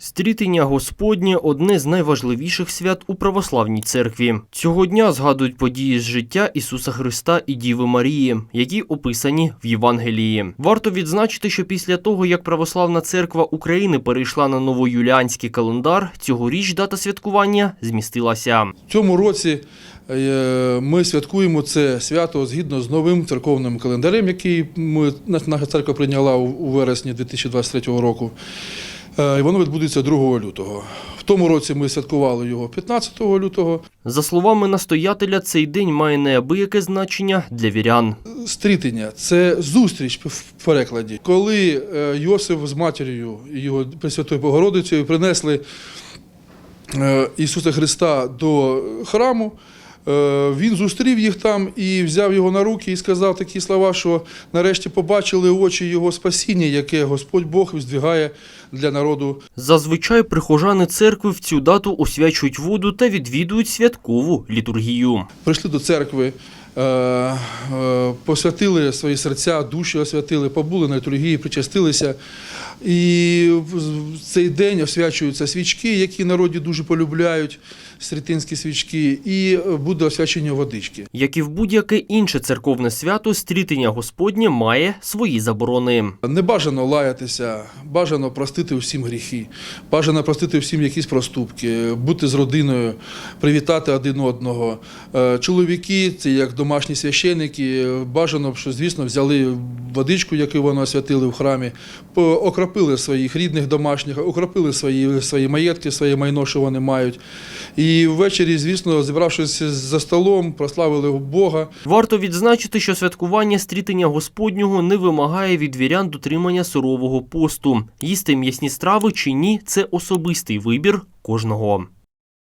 Стрітення Господнє одне з найважливіших свят у православній церкві. Цього дня згадують події з життя Ісуса Христа і Діви Марії, які описані в Євангелії. Варто відзначити, що після того, як Православна церква України перейшла на новоюліанський календар, цьогоріч дата святкування змістилася. В цьому році е, ми святкуємо це свято згідно з новим церковним календарем, який ми, наша церква прийняла у вересні 2023 року. Е, І воно відбудеться 2 лютого. В тому році ми святкували його 15 лютого. За словами настоятеля, цей день має неабияке значення для вірян. Стрітення це зустріч в перекладі, коли е, Йосиф з матір'ю і його Пресвятою Богородицею принесли е, Ісуса Христа до храму. Е, Він зустрів їх там і взяв його на руки і сказав такі слова, що нарешті побачили очі його спасіння, яке Господь Бог здвигає для народу Зазвичай прихожани церкви в цю дату освячують воду та відвідують святкову літургію. прийшли до церкви, посвятили свої серця, душі освятили, побули на літургії, причастилися. І в цей день освячуються свічки, які народі дуже полюбляють, сретинські свічки, і буде освячення водички. Як і в будь-яке інше церковне свято, стрітення Господнє має свої заборони. Не бажано лаятися, бажано простити усім гріхи, бажано простити всім якісь проступки, бути з родиною, привітати один одного. Е, Чоловіки, це як домашні священники, бажано, що, звісно, взяли водичку, яку вони освятили в храмі, окропили своїх рідних домашніх, окропили свої, свої маєтки, своє майно, що вони мають. І ввечері, звісно, зібравшись за столом, прославили Бога. Варто відзначити, що святкування стрітення Господнього не вимагає від вірян дотримання сурового посту. Їсти м'ясні страви чи ні це особистий вибір кожного.